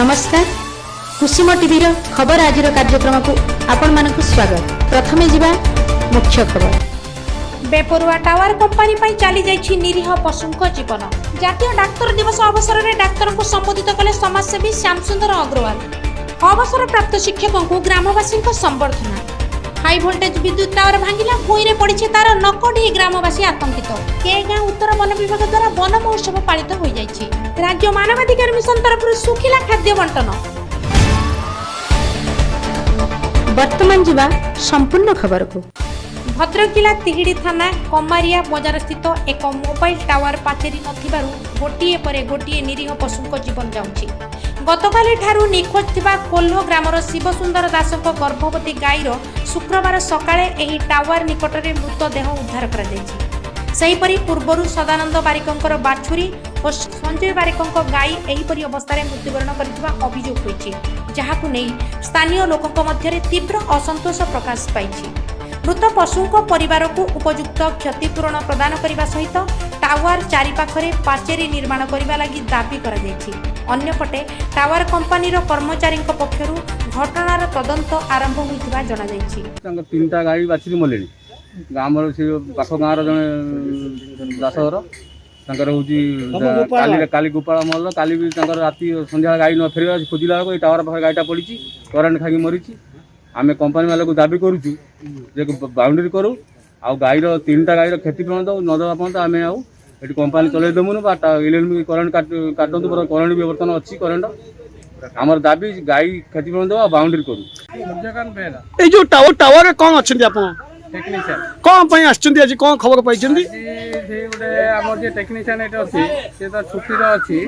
নমস্কার কুসুম টিভির খবর আজির কার্যক্রমকু আপনার স্বাগত প্রথমে যা মুখ্য খবর বেপরুয়া টাওয়ার কোম্পানি পাই চালি যাইছি নিরীহ পশুঙ্ক জীবন জাতীয় ডাক্তার দিবস অবসরের ডাক্তারকে সম্বোধিত কলে সমাজসেবী শ্যামসুন্দর অগ্রওয়াল অবসরপ্রাপ্ত শিক্ষকଙ୍କୁ গ্রামবাসীଙ୍କ সম্বর্ধনা হাই ভোল্টেজ বিদ্যুৎ টাওয়ার ভাঙিলা ভূঁইরে পড়েছে তার নকটি গ্রামবাসী আতঙ্কিত কে গাঁ উত্তর বন বিভাগ দ্বারা বন মহোৎসব পালিত হয়েছে রাজ্য মানবাধিকার মিশন তরফর শুখিলা খাদ্য বন্টন বর্তমান যা সম্পূর্ণ খবরকু ভদ্রক জেলা তিহিড়ি থানা কমারিয়া স্থিত এক মোবাইল টাওয়ার পাচেরি নথিবারু গোটিয়ে পরে গোটিয়ে নিরীহ পশুঙ্ জীবন যাচ্ছে ଗତକାଲିଠାରୁ ନିଖୋଜ ଥିବା କୋହ୍ଲ ଗ୍ରାମର ଶିବସୁନ୍ଦର ଦାସଙ୍କ ଗର୍ଭବତୀ ଗାଈର ଶୁକ୍ରବାର ସକାଳେ ଏହି ଟାୱାର ନିକଟରେ ମୃତଦେହ ଉଦ୍ଧାର କରାଯାଇଛି ସେହିପରି ପୂର୍ବରୁ ସଦାନନ୍ଦ ବାରିକଙ୍କର ବାଛୁରୀ ଓ ସଞ୍ଜୟ ବାରିକଙ୍କ ଗାଈ ଏହିପରି ଅବସ୍ଥାରେ ମୃତ୍ୟୁବରଣ କରିଥିବା ଅଭିଯୋଗ ହୋଇଛି ଯାହାକୁ ନେଇ ସ୍ଥାନୀୟ ଲୋକଙ୍କ ମଧ୍ୟରେ ତୀବ୍ର ଅସନ୍ତୋଷ ପ୍ରକାଶ ପାଇଛି ମୃତ ପଶୁଙ୍କ ପରିବାରକୁ ଉପଯୁକ୍ତ କ୍ଷତିପୂରଣ ପ୍ରଦାନ କରିବା ସହିତ ଟାୱାର ଚାରିପାଖରେ ପାଚେରୀ ନିର୍ମାଣ କରିବା ଲାଗି ଦାବି କରାଯାଇଛି ଅନ୍ୟପଟେ ଟାୱାର କମ୍ପାନୀର କର୍ମଚାରୀଙ୍କ ପକ୍ଷରୁ ଘଟଣାର ତଦନ୍ତ ଆରମ୍ଭ ହୋଇଥିବା ଜଣାଯାଇଛି ତାଙ୍କ ତିନିଟା ଗାଈ ବାଛିରି ମଲେଣି ଆମର ସେ ପାଖ ଗାଁର ଜଣେ ଦାସଘର ତାଙ୍କର ହେଉଛି କାଲି କାଲି ଗୋପାଳ ମହଲ କାଲି ବି ତାଙ୍କର ରାତି ସନ୍ଧ୍ୟା ଗାଈ ନ ଫେରିବା ଖୋଜିଲା ବେଳକୁ ଏଇ ଟାୱାର ପାଖରେ ଗାଈଟା ପଡ଼ିଛି କରେଣ୍ଟ ଖାଇକି ମରିଛି ଆମେ କମ୍ପାନୀ ବାଲାକୁ ଦାବି କରୁଛୁ ଯେ ବାଉଣ୍ଡରୀ କରୁ ଆଉ ଗାଈର ତିନିଟା ଗାଈର କ୍ଷତିପୂରଣ ଦେଉ ନ ଦେବା ପର୍ଯ୍ୟନ୍ତ ଆମେ ଆଉ ଏଠି କମ୍ପାନୀ ଚଲେଇ ଦେବୁନୁ ବା ଇଲେକ୍ଟ୍ରିକ୍ କରେଣ୍ଟ କାଟନ୍ତୁ କରେଣ୍ଟ ବର୍ତ୍ତମାନ ଅଛି କରେଣ୍ଟ আমার দাবি গাই ক্ষতিপূরণ দেওয়া বাউন্ডারি করু এই যে টাওয়ার টাওয়ার কম অনেক আপনার কম পাই আসছেন আজ কম খবর পাইছেন ଏଠି ଗୋଟେ ଆମର ଯିଏ ଟେକ୍ନିସିଆନ୍ ଏଠି ଅଛି ସିଏ ତ ଛୁଟିରେ ଅଛି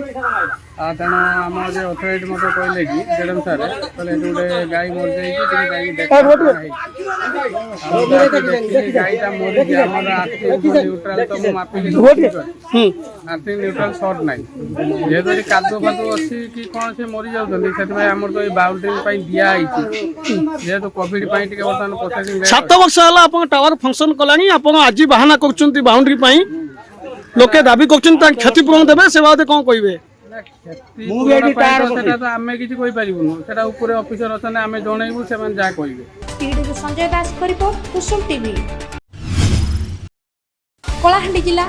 ତେଣୁ ଆମର ଯିଏ ଅଥରିଟି ମୋତେ କହିଲେ କି ମ୍ୟାଡ଼ାମ୍ ସାର୍ କହିଲେ ଏଠି ଗୋଟେ ଗାଈ ମରିଯାଇଛି ଟିକେ ଯାଇକି ଦେଖାହେଇଛି ଗାଈଟା ମରିଛି ଆମର ଆର୍ଥିଂ ନ୍ୟୁଟ୍ରାଲ୍ ତ ମୁଁ ମାପିଲି ଆର୍ଥିଂ ନ୍ୟୁଟ୍ରାଲ୍ ସର୍ଟ ନାହିଁ ଯେହେତୁ ଏଠି କାଦୁଅ ଫାଦୁଅ ଅଛି କି କ'ଣ ସେ ମରିଯାଉଛନ୍ତି ସେଥିପାଇଁ ଆମର ତ ଏଇ ବାଉଣ୍ଡ୍ରି ପାଇଁ ଦିଆହେଇଛି ଯେହେତୁ କୋଭିଡ଼ ପାଇଁ ଟିକେ ବର୍ତ୍ତମାନ ସାତ ବର୍ଷ ହେଲା ଆପଣ ଟାୱାର ଫଙ୍କସନ୍ କଲାଣି ଆପଣ ଆଜି ବାହାନା କରୁଛନ୍ତି ବାଉଣ୍ଡ୍ରି ପାଇଁ ଲୋକେ ଦାବି କରୁଛନ୍ତି ତାଙ୍କ କ୍ଷତିପୂରଣ ଦେବେ ସେ ବାବଦରେ କ'ଣ କହିବେ ଆମେ କିଛି କହିପାରିବୁନୁ ସେଟା ଉପରେ ଅଫିସର ଅଛନ୍ତି ଆମେ ଜଣେଇବୁ ସେମାନେ ଯାହା କହିବେ ସଞ୍ଜୟ ଦାସଙ୍କ ରିପୋର୍ଟ କୁସୁମ ଟିଭି କଳାହାଣ୍ଡି ଜିଲ୍ଲା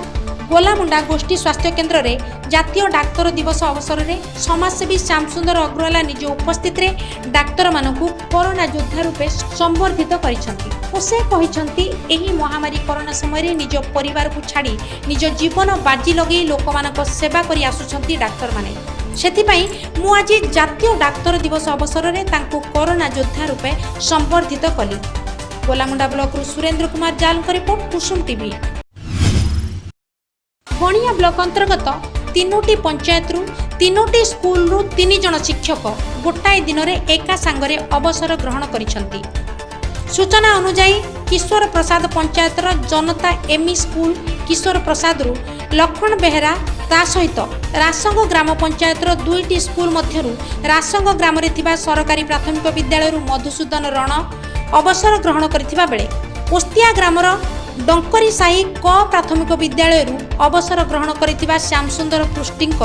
গোলামুন্ডা গোষ্ঠী স্বাস্থ্য কেন্দ্রে জাতীয় ডাক্তার দিবস অবসরের সমাজসেবী শ্যামসুন্দর অগ্রওয়ালা নিজ উপস্থিতরে ডাক্তার মানুষ করোনা যোদ্ধা রূপে সম্বর্ধিত করেছেন ও সে এই মহামারী করোনা সময় নিজ পরিবার ছাড়ি নিজ জীবন বাজি লগাই লোক সেবা করে আসুচার ডাক্তার মানে ସେଥିପାଇଁ ମୁଁ ଆଜି ଜାତୀୟ ଡାକ୍ତର ଦିବସ ଅବସରରେ ତାଙ୍କୁ କରୋନା ଯୋଦ୍ଧା ରୂପେ ସମ୍ବର୍ଦ୍ଧିତ କଲି ଗୋଲାମୁଣ୍ଡା ବ୍ଲକରୁ ସୁରେନ୍ଦ୍ର କୁମାର ଜାଲଙ୍କ ରିପୋର୍ଟ କୁସୁମ ଟିଭି ଭଣିଆ ବ୍ଲକ ଅନ୍ତର୍ଗତ ତିନୋଟି ପଞ୍ଚାୟତରୁ ତିନୋଟି ସ୍କୁଲରୁ ତିନି ଜଣ ଶିକ୍ଷକ ଗୋଟାଏ ଦିନରେ ଏକା ସାଙ୍ଗରେ ଅବସର ଗ୍ରହଣ କରିଛନ୍ତି ସୂଚନା ଅନୁଯାୟୀ କିଶୋର ପ୍ରସାଦ ପଞ୍ଚାୟତର ଜନତା ଏମି ସ୍କୁଲ କିଶୋର ପ୍ରସାଦରୁ ଲକ୍ଷ୍ମଣ ବେହେରା ତା ସହିତ ରାସଙ୍ଗ ଗ୍ରାମ ପଞ୍ଚାୟତର ଦୁଇଟି ସ୍କୁଲ ମଧ୍ୟରୁ ରାସଙ୍ଗ ଗ୍ରାମରେ ଥିବା ସରକାରୀ ପ୍ରାଥମିକ ବିଦ୍ୟାଳୟରୁ ମଧୁସୂଦନ ରଣ ଅବସର ଗ୍ରହଣ କରିଥିବା ବେଳେ ଓସ୍ତିଆ ଗ୍ରାମର ଡଙ୍କରୀ ସାହି କ ପ୍ରାଥମିକ ବିଦ୍ୟାଳୟରୁ ଅବସର ଗ୍ରହଣ କରିଥିବା ଶ୍ୟାମସୁନ୍ଦର ପୃଷ୍ଟିଙ୍କ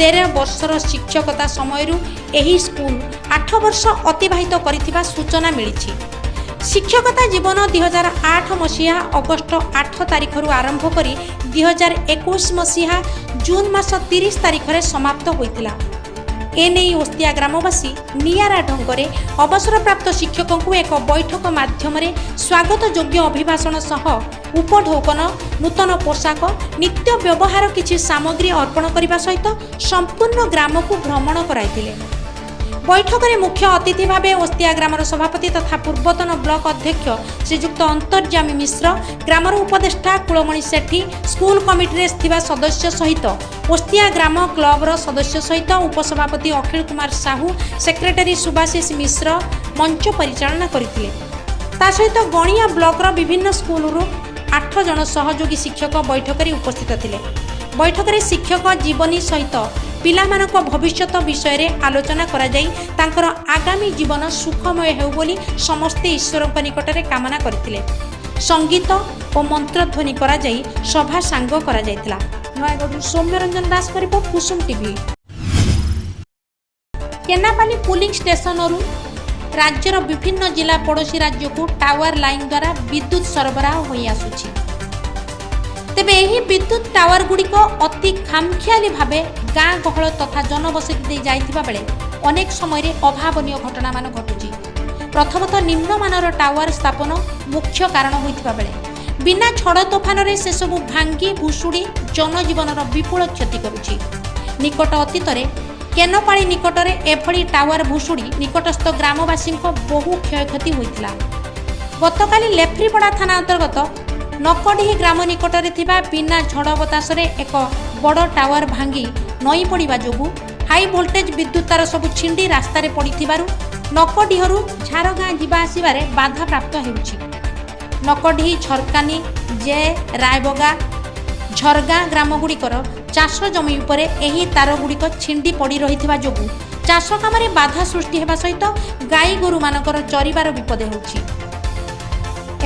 ତେର ବର୍ଷର ଶିକ୍ଷକତା ସମୟରୁ ଏହି ସ୍କୁଲ ଆଠ ବର୍ଷ ଅତିବାହିତ କରିଥିବା ସୂଚନା ମିଳିଛି ଶିକ୍ଷକତା ଜୀବନ ଦୁଇହଜାର ଆଠ ମସିହା ଅଗଷ୍ଟ ଆଠ ତାରିଖରୁ ଆରମ୍ଭ କରି ଦୁଇହଜାର ଏକୋଇଶ ମସିହା ଜୁନ୍ ମାସ ତିରିଶ ତାରିଖରେ ସମାପ୍ତ ହୋଇଥିଲା এনেই ওস্তিয়া গ্রামবাসী নিয়ারা ঢঙ্গরে অবসরপ্রাপ্ত শিক্ষকଙ୍କୁ ଏକ ବୈଠକ ମାଧ୍ୟମରେ ସ୍ୱାଗତ ଯୋଗ୍ୟ ଅଭିଭାଷଣ ସହ ଉପଢୌକନ ନୂତନ ପୋଷାକ ନିତ୍ୟ ବ୍ୟବହାର କିଛି ସାମଗ୍ରୀ ଅର୍ପଣ କରିବା ସହିତ ସମ୍ପୂର୍ଣ୍ଣ ଗ୍ରାମକୁ ଭ୍ରମଣ କରାଇଥିଲେ ବୈଠକରେ ମୁଖ୍ୟ ଅତିଥି ଭାବେ ଓସ୍ତିଆ ଗ୍ରାମର ସଭାପତି ତଥା ପୂର୍ବତନ ବ୍ଲକ ଅଧ୍ୟକ୍ଷ ଶ୍ରୀଯୁକ୍ତ ଅନ୍ତର୍ଜାମୀ ମିଶ୍ର ଗ୍ରାମର ଉପଦେଷ୍ଟା କୁଳମଣି ସେଠୀ ସ୍କୁଲ କମିଟିରେ ଥିବା ସଦସ୍ୟ ସହିତ ଓସ୍ତିଆ ଗ୍ରାମ କ୍ଲବର ସଦସ୍ୟ ସହିତ ଉପସଭାପତି ଅଖିଳ କୁମାର ସାହୁ ସେକ୍ରେଟାରୀ ସୁଭାଶିଷ ମିଶ୍ର ମଞ୍ଚ ପରିଚାଳନା କରିଥିଲେ ତା ସହିତ ଗଣିଆ ବ୍ଲକର ବିଭିନ୍ନ ସ୍କୁଲରୁ ଆଠ ଜଣ ସହଯୋଗୀ ଶିକ୍ଷକ ବୈଠକରେ ଉପସ୍ଥିତ ଥିଲେ ବୈଠକରେ ଶିକ୍ଷକ ଜୀବନୀ ସହିତ ପିଲାମାନଙ୍କ ଭବିଷ୍ୟତ ବିଷୟରେ ଆଲୋଚନା କରାଯାଇ ତାଙ୍କର ଆଗାମୀ ଜୀବନ ସୁଖମୟ ହେଉ ବୋଲି ସମସ୍ତେ ଈଶ୍ୱରଙ୍କ ନିକଟରେ କାମନା କରିଥିଲେ ସଙ୍ଗୀତ ଓ ମନ୍ତ୍ରଧ୍ୱନି କରାଯାଇ ସଭା ସାଙ୍ଗ କରାଯାଇଥିଲା ନୟାଗଡ଼ରୁ ସୌମ୍ୟରଞ୍ଜନ ଦାସ କରିବ କୁସୁମ ଟିଭି କେନାପାଲି ପୁଲିଂ ଷ୍ଟେସନରୁ ରାଜ୍ୟର ବିଭିନ୍ନ ଜିଲ୍ଲା ପଡ଼ୋଶୀ ରାଜ୍ୟକୁ ଟାୱାର ଲାଇନ୍ ଦ୍ୱାରା ବିଦ୍ୟୁତ୍ ସରବରାହ ହୋଇଆସୁଛି ତେବେ ଏହି ବିଦ୍ୟୁତ୍ ଟାୱାରଗୁଡ଼ିକ ଅତି ଖାମଖିଆଲି ଭାବେ ଗାଁ ଗହଳ ତଥା ଜନବସତି ଦେଇ ଯାଇଥିବା ବେଳେ ଅନେକ ସମୟରେ ଅଭାବନୀୟ ଘଟଣାମାନ ଘଟୁଛି ପ୍ରଥମତଃ ନିମ୍ନମାନର ଟାୱାର ସ୍ଥାପନ ମୁଖ୍ୟ କାରଣ ହୋଇଥିବା ବେଳେ ବିନା ଝଡ଼ ତୋଫାନରେ ସେସବୁ ଭାଙ୍ଗି ଭୁଷୁଡ଼ି ଜନଜୀବନର ବିପୁଳ କ୍ଷତି କରୁଛି ନିକଟ ଅତୀତରେ କେନପାଳି ନିକଟରେ ଏଭଳି ଟାୱାର ଭୁଷୁଡ଼ି ନିକଟସ୍ଥ ଗ୍ରାମବାସୀଙ୍କ ବହୁ କ୍ଷୟକ୍ଷତି ହୋଇଥିଲା ଗତକାଲି ଲେଫ୍ରିପଡ଼ା ଥାନା ଅନ୍ତର୍ଗତ ନକଡ଼ିହି ଗ୍ରାମ ନିକଟରେ ଥିବା ବିନା ଝଡ଼ ବତାସରେ ଏକ ବଡ଼ ଟାୱାର ଭାଙ୍ଗି ନଈ ପଡ଼ିବା ଯୋଗୁଁ ହାଇ ଭୋଲ୍ଟେଜ୍ ବିଦ୍ୟୁତ୍ ତାର ସବୁ ଛିଣ୍ଡି ରାସ୍ତାରେ ପଡ଼ିଥିବାରୁ ନକଡ଼ିହରୁ ଝାରଗାଁ ଯିବା ଆସିବାରେ ବାଧାପ୍ରାପ୍ତ ହେଉଛି ନକଡ଼ିହି ଝରକାନି ଜେ ରାୟବଗା ଝରଗାଁ ଗ୍ରାମଗୁଡ଼ିକର ଚାଷ ଜମି ଉପରେ ଏହି ତାରଗୁଡ଼ିକ ଛିଣ୍ଡି ପଡ଼ି ରହିଥିବା ଯୋଗୁଁ ଚାଷ କାମରେ ବାଧା ସୃଷ୍ଟି ହେବା ସହିତ ଗାଈ ଗୋରୁମାନଙ୍କର ଚରିବାର ବିପଦ ହେଉଛି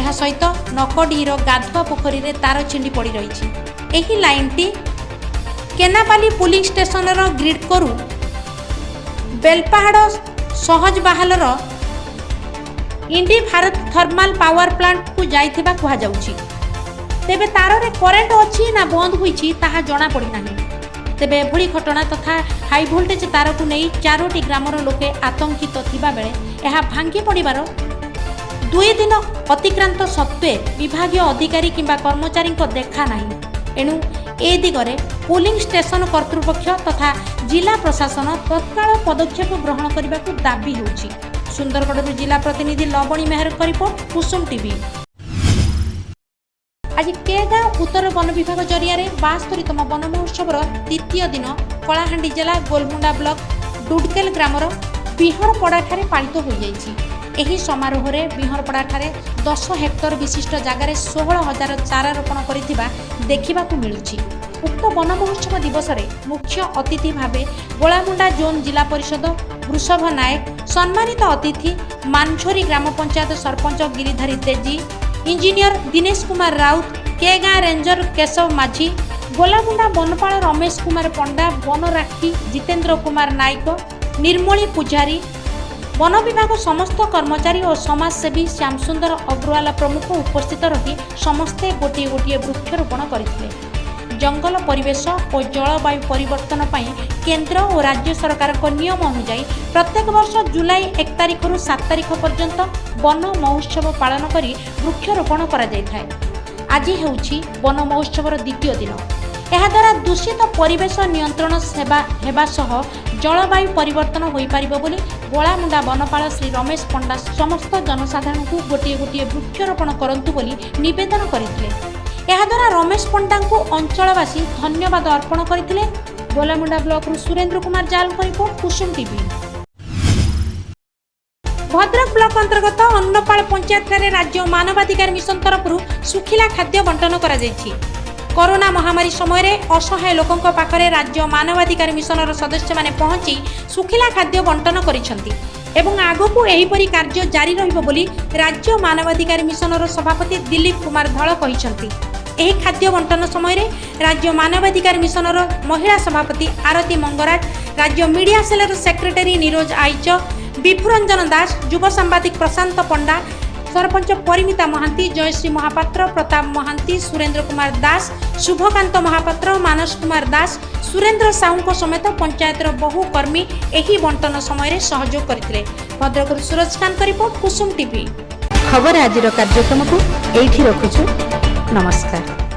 ଏହା ସହିତ ନକଡ଼ିର ଗାଧୁଆ ପୋଖରୀରେ ତାର ଛିଣ୍ଡି ପଡ଼ି ରହିଛି ଏହି ଲାଇନ୍ଟି କେନାପାଲି ପୁଲିଂ ଷ୍ଟେସନର ଗ୍ରିଡ଼କରୁ ବେଲପାହାଡ଼ ସହଜ ବାହାଲର ଇଣ୍ଡି ଭାରତ ଥର୍ମାଲ ପାୱାର ପ୍ଲାଣ୍ଟକୁ ଯାଇଥିବା କୁହାଯାଉଛି ତେବେ ତାରରେ କରେଣ୍ଟ ଅଛି ନା ବନ୍ଦ ହୋଇଛି ତାହା ଜଣାପଡ଼ିନାହିଁ ତେବେ ଏଭଳି ଘଟଣା ତଥା ହାଇ ଭୋଲ୍ଟେଜ୍ ତାରକୁ ନେଇ ଚାରୋଟି ଗ୍ରାମର ଲୋକେ ଆତଙ୍କିତ ଥିବାବେଳେ ଏହା ଭାଙ୍ଗି ପଡ଼ିବାର ଦୁଇ ଦିନ ଅତିକ୍ରାନ୍ତ ସତ୍ତ୍ୱେ ବିଭାଗୀୟ ଅଧିକାରୀ କିମ୍ବା କର୍ମଚାରୀଙ୍କ ଦେଖା ନାହିଁ ଏଣୁ ଏ ଦିଗରେ ପୋଲିଂ ଷ୍ଟେସନ କର୍ତ୍ତୃପକ୍ଷ ତଥା ଜିଲ୍ଲା ପ୍ରଶାସନ ତତ୍କାଳ ପଦକ୍ଷେପ ଗ୍ରହଣ କରିବାକୁ ଦାବି ହେଉଛି ସୁନ୍ଦରଗଡ଼ରୁ ଜିଲ୍ଲା ପ୍ରତିନିଧି ଲବଣୀ ମେହେରଙ୍କ ରିପୋର୍ଟ କୁସୁମ ଟିଭି ଆଜି କେଗାଁ ଉତ୍ତର ବନ ବିଭାଗ ଜରିଆରେ ବାସ୍ତରୀତମ ବନ ମହୋତ୍ସବର ଦ୍ୱିତୀୟ ଦିନ କଳାହାଣ୍ଡି ଜିଲ୍ଲା ଗୋଲମୁଣ୍ଡା ବ୍ଲକ ଡୁଡ଼କେଲ ଗ୍ରାମର ବିହରପଡ଼ାଠାରେ ପାଳିତ ହୋଇଯାଇଛି ଏହି ସମାରୋହରେ ବିହରପଡ଼ାଠାରେ ଦଶ ହେକ୍ଟର ବିଶିଷ୍ଟ ଜାଗାରେ ଷୋହଳ ହଜାର ଚାରା ରୋପଣ କରିଥିବା ଦେଖିବାକୁ ମିଳୁଛି ଉକ୍ତ ବନ ମହୋତ୍ସବ ଦିବସରେ ମୁଖ୍ୟ ଅତିଥି ଭାବେ ଗୋଳାମୁଣ୍ଡା ଜୋନ୍ ଜିଲ୍ଲା ପରିଷଦ ବୃଷଭ ନାୟକ ସମ୍ମାନିତ ଅତିଥି ମାନ୍ଝୋରୀ ଗ୍ରାମ ପଞ୍ଚାୟତ ସରପଞ୍ଚ ଗିରିଧାରୀ ତେଜି ଇଞ୍ଜିନିୟର ଦିନେଶ କୁମାର ରାଉତ କେ ଗାଁ ରେଞ୍ଜର କେଶବ ମାଝୀ ଗୋଲାମୁଣ୍ଡା ବନପାଳ ରମେଶ କୁମାର ପଣ୍ଡା ବନରାକ୍ଷୀ ଜିତେନ୍ଦ୍ର କୁମାର ନାୟକ ନିର୍ମଳୀ ପୂଜାରୀ বন বিভাগ সমস্ত কর্মচারী ও সমাজসেবী শ্যামসুন্দর অগ্রওয়াল প্রমুখ উপস্থিত রহি সমস্তে গোটি গোটি বৃক্ষরোপণ করে জঙ্গল পরিবেশ ও জলবায়ু পরিবর্তন পাই কেন্দ্র ও রাজ্য সরকারক নিয়ম অনুযায়ী প্রত্যেক বর্ষ জুলাই এক তারিখ রু সাত তারিখ পর্যন্ত বন মহোৎসব পালন করে বৃক্ষরোপণ করা যাই থাকে আজ হচ্ছে বন মহোৎসবর দ্বিতীয় দিন এদারা দূষিত পরিবেশ নিয়ন্ত্রণ সেবা হওয়া সহ জলবায়ু পরিবর্তন হয়ে ହୋଇପାରିବ বলে କଳାମୁଣ୍ଡା ବନପାଳ ଶ୍ରୀ ରମେଶ ପଣ୍ଡା ସମସ୍ତ ଜନସାଧାରଣଙ୍କୁ ଗୋଟିଏ ଗୋଟିଏ ବୃକ୍ଷରୋପଣ କରନ୍ତୁ ବୋଲି ନିବେଦନ କରିଥିଲେ ଏହାଦ୍ୱାରା ରମେଶ ପଣ୍ଡାଙ୍କୁ ଅଞ୍ଚଳବାସୀ ଧନ୍ୟବାଦ ଅର୍ପଣ କରିଥିଲେ ଗୋଲାମୁଣ୍ଡା ବ୍ଲକରୁ Surendra Kumar ଜାଲଙ୍କ report Kusum TV Bhadrak block ଅନ୍ତର୍ଗତ ଅନ୍ନପାଳ ପଞ୍ଚାୟତରେ ରାଜ୍ୟ ମାନବାଧିକାର ମିଶନ ତରଫରୁ ଶୁଖିଲା ଖାଦ୍ୟ ବଣ୍ଟନ କରାଯାଇଛି କରୋନା ମହାମାରୀ ସମୟରେ ଅସହାୟ ଲୋକଙ୍କ ପାଖରେ ରାଜ୍ୟ ମାନବାଧିକାର ମିଶନର ସଦସ୍ୟମାନେ ପହଞ୍ଚି ଶୁଖିଲା ଖାଦ୍ୟ ବଣ୍ଟନ କରିଛନ୍ତି ଏବଂ ଆଗକୁ ଏହିପରି କାର୍ଯ୍ୟ ଜାରି ରହିବ ବୋଲି ରାଜ୍ୟ ମାନବାଧିକାର ମିଶନର ସଭାପତି ଦିଲ୍ଲୀପ କୁମାର ଧଳ କହିଛନ୍ତି ଏହି ଖାଦ୍ୟ ବଣ୍ଟନ ସମୟରେ ରାଜ୍ୟ ମାନବାଧିକାର ମିଶନର ମହିଳା ସଭାପତି ଆରତୀ ମଙ୍ଗରାଜ ରାଜ୍ୟ ମିଡ଼ିଆ ସେଲ୍ର ସେକ୍ରେଟାରୀ ନିରୋଜ ଆଇଚ ବିଭୁରଞ୍ଜନ ଦାସ ଯୁବ ସାମ୍ବାଦିକ ପ୍ରଶାନ୍ତ ପଣ୍ଡା ସରପଞ୍ଚ ପରିମିତା ମହାନ୍ତି ଜୟଶ୍ରୀ ମହାପାତ୍ର ପ୍ରତାପ ମହାନ୍ତି ସୁରେନ୍ଦ୍ର କୁମାର ଦାସ ଶୁଭକାନ୍ତ ମହାପାତ୍ର ମାନସ କୁମାର ଦାସ ସୁରେନ୍ଦ୍ର ସାହୁଙ୍କ ସମେତ ପଞ୍ଚାୟତର ବହୁ କର୍ମୀ ଏହି ବଣ୍ଟନ ସମୟରେ ସହଯୋଗ କରିଥିଲେ ଭଦ୍ରକରୁ ସୁରଜ ଖାନଙ୍କ ରିପୋର୍ଟ କୁସୁମ ଟିଭି ଖବର ଆଜିର କାର୍ଯ୍ୟକ୍ରମକୁ ଏଇଠି ରଖୁଛୁ ନମସ୍କାର